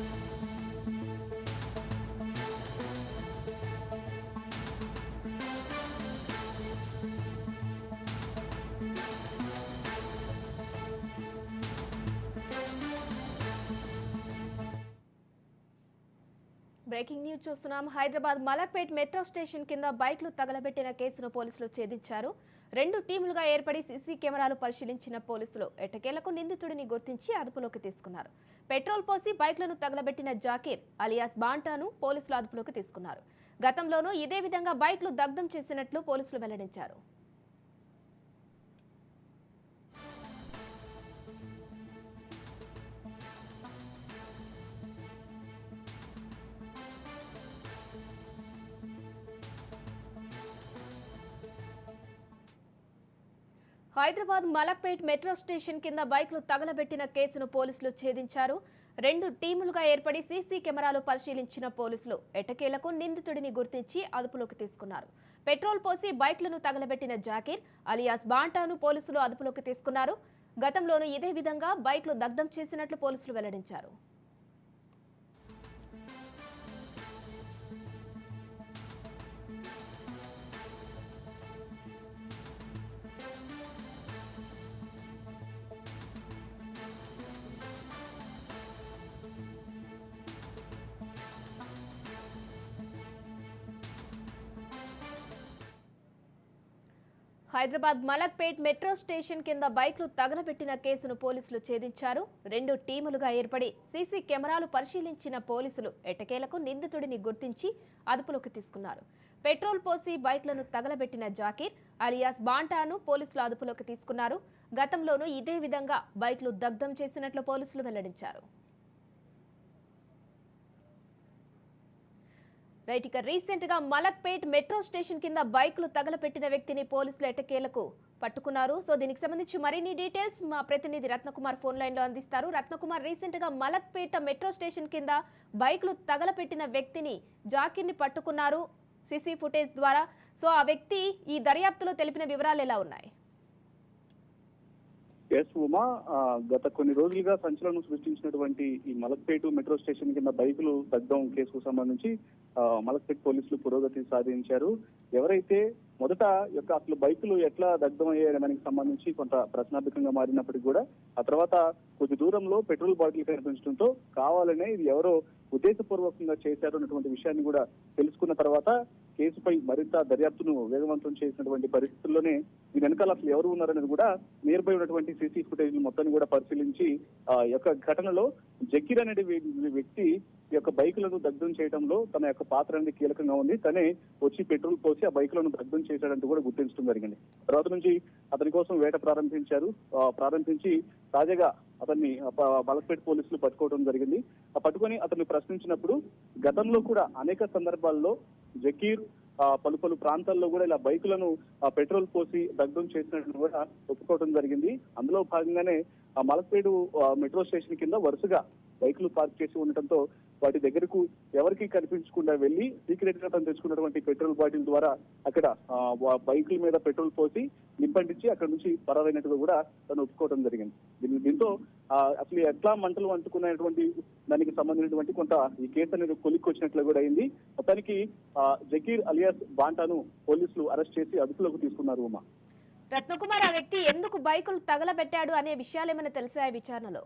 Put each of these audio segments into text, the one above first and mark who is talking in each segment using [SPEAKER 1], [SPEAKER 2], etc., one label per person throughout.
[SPEAKER 1] you breaking news చూస్తున్నాం. Hyderabad Malakpet metro station కింద బైక్లు తగలబెట్టిన కేసును పోలీసులు ఛేదించారు. రెండు టీములుగా ఏర్పడి సీసీ కెమెరాలు పరిశీలించిన పోలీసులు ఎట్టకేలకు నిందితుడిని గుర్తించి అదుపులోకి తీసుకున్నారు. పెట్రోల్ పోసి బైక్లను తగలబెట్టిన జాకీర్ అలియాస్ బాంటాను పోలీసులు అదుపులోకి తీసుకున్నారు. గతంలోనూ ఇదే విధంగా బైక్లు దగ్ధం చేసినట్లు పోలీసులు వెల్లడించారు. హైదరాబాద్ మలక్పేట్ మెట్రో స్టేషన్ కింద బైక్లు తగలబెట్టిన కేసును పోలీసులు ఛేదించారు. రెండు టీములుగా ఏర్పడి సీసీ కెమెరాలు పరిశీలించిన పోలీసులు ఎటకేలకు నిందితుడిని గుర్తించి అదుపులోకి తీసుకున్నారు. పెట్రోల్ పోసి బైక్లను తగలబెట్టిన జాకీర్ అలియాస్ బాంటాను పోలీసులు అదుపులోకి తీసుకున్నారు. గతంలోనూ ఇదే విధంగా బైక్లు దగ్ధం చేసినట్లు పోలీసులు వెల్లడించారు. హైదరాబాద్ మలక్పేట్ మెట్రో స్టేషన్ కింద బైక్లు తగలబెట్టిన కేసును పోలీసులు ఛేదించారు. రెండు టీములుగా ఏర్పడి సీసీ కెమెరాలు పరిశీలించిన పోలీసులు ఎటకేలకు నిందితుడిని గుర్తించి అదుపులోకి తీసుకున్నారు. పెట్రోల్ పోసి బైక్లను తగలబెట్టిన జాకీర్ అలియాస్ బాంటాను పోలీసులు అదుపులోకి తీసుకున్నారు. గతంలోనూ ఇదే విధంగా బైక్లు దగ్ధం చేసినట్లు పోలీసులు వెల్లడించారు. రైట్ ఇక రీసెంట్గా మలక్పేట్ మెట్రో స్టేషన్ కింద బైక్లు తగలపెట్టిన వ్యక్తిని పోలీసులు ఎటకేలకు పట్టుకున్నారు? సో దీనికి సంబంధించి మరిన్ని డీటెయిల్స్ మా ప్రతినిధి రత్నకుమార్ ఫోన్ లైన్లో అందిస్తారు. రత్నకుమార్ రీసెంట్గా మలక్పేట మెట్రో స్టేషన్ కింద బైక్లు తగలపెట్టిన వ్యక్తిని జాకిర్ని పట్టుకున్నారు సిసి ఫుటేజ్ ద్వారా. సో ఆ వ్యక్తి ఈ దర్యాప్తులో తెలిపిన వివరాలు ఎలా ఉన్నాయి?
[SPEAKER 2] ఎస్ ఉమా గత కొన్ని రోజులుగా సంచలనం సృష్టించినటువంటి ఈ మలక్పేట మెట్రో స్టేషన్ కింద బైకులు దగ్ధం కేసుకు సంబంధించి మలక్పేట్ పోలీసులు పురోగతి సాధించారు. ఎవరైతే మొదట యొక్క అసలు బైకులు ఎట్లా దగ్ధం దానికి సంబంధించి కొంత ప్రశ్నార్థకంగా మారినప్పటికీ కూడా ఆ తర్వాత కొద్ది దూరంలో పెట్రోల్ బాటిల్ కనిపించడంతో కావాలనే ఇది ఎవరో ఉద్దేశపూర్వకంగా చేశారు అన్నటువంటి విషయాన్ని కూడా తెలుసుకున్న తర్వాత కేసుపై మరింత దర్యాప్తును వేగవంతం చేసినటువంటి పరిస్థితుల్లోనే దీని వెనకాల అసలు ఎవరు ఉన్నారనేది కూడా నియర్ బై ఉన్నటువంటి సీసీ ఫుటేజ్ మొత్తాన్ని కూడా పరిశీలించి ఆ యొక్క ఘటనలో జకీర్ అనే వ్యక్తి ఈ యొక్క బైకులను దగ్ధం చేయడంలో తన యొక్క పాత్ర అనేది కీలకంగా ఉంది. తనే వచ్చి పెట్రోల్ పోసి ఆ బైకులను దగ్ధం చేశాడంటూ కూడా గుర్తించడం జరిగింది. తర్వాత నుంచి అతని కోసం వేట ప్రారంభించారు. ప్రారంభించి తాజాగా అతన్ని బలపేట పోలీసులు పట్టుకోవడం జరిగింది. ఆ పట్టుకొని అతన్ని ప్రశ్నించినప్పుడు గతంలో కూడా అనేక సందర్భాల్లో జకీర్ పలు పలు ప్రాంతాల్లో కూడా ఇలా బైకులను పెట్రోల్ పోసి దగ్ధం చేసినట్టు కూడా ఒప్పుకోవడం జరిగింది. అందులో భాగంగానే ఆ మలక్పేడు మెట్రో స్టేషన్ కింద వరుసగా బైకులు పార్క్ చేసి ఉండటంతో వాటి దగ్గరకు ఎవరికి కనిపించకుండా వెళ్ళి సీక్రెట్గా తను తెచ్చుకున్నటువంటి పెట్రోల్ బాటిల్ ద్వారా అక్కడ బైకుల మీద పెట్రోల్ పోసి నింపండించి అక్కడ నుంచి పరారైనట్టుగా కూడా తను ఒప్పుకోవడం జరిగింది. దీంతో అసలు ఎట్లా మంటలు అంటుకున్నటువంటి దానికి సంబంధించినటువంటి కొంత ఈ కేసు అనేది కొలిక్కొచ్చినట్లు కూడా అయింది. మొత్తానికి జకీర్ అలియాస్ బాంటాను పోలీసులు అరెస్ట్ చేసి అదుపులోకి తీసుకున్నారు ఉమా.
[SPEAKER 1] రత్నకుమార్ ఆ వ్యక్తి ఎందుకు బైకులు తగలబెట్టాడు అనే విషయాలు ఏమైనా తెలిసాయా విచారణలో?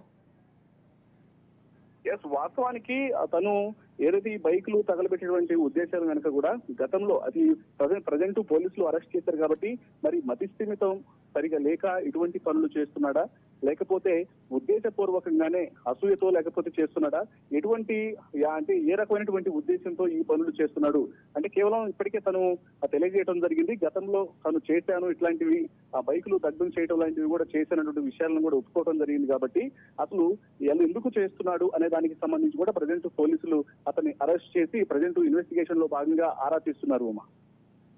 [SPEAKER 2] ఎస్ వాస్తవానికి అతను ఏదైతే ఈ బైక్లు తగలబెట్టినటువంటి ఉద్దేశాలు కనుక కూడా గతంలో అది ప్రజెంట్ పోలీసులు అరెస్ట్ చేశారు కాబట్టి మరి మతిస్థిమితం సరిగా లేక ఇటువంటి పనులు చేస్తున్నాడా? లేకపోతే ఉద్దేశపూర్వకంగానే అసూయతో లేకపోతే చేస్తున్నాడా? ఎటువంటి యా- అంటే ఏ రకమైనటువంటి ఉద్దేశంతో ఈ పనులు చేస్తున్నాడు? అంటే కేవలం ఇప్పటికే తను తెలియజేయడం జరిగింది. గతంలో తను చేశాను ఇట్లాంటివి ఆ బైకులు దగ్ధం చేయడం లాంటివి కూడా చేశానటువంటి విషయాలను కూడా ఒప్పుకోవడం జరిగింది కాబట్టి అసలు ఎలా ఎందుకు చేస్తున్నాడు అనే దానికి సంబంధించి కూడా ప్రజెంట్ పోలీసులు అతన్ని అరెస్ట్ చేసి ప్రజెంట్ ఇన్వెస్టిగేషన్లో భాగంగా ఆరా తీస్తున్నారు Uma.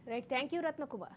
[SPEAKER 1] Right thank you Ratnakumar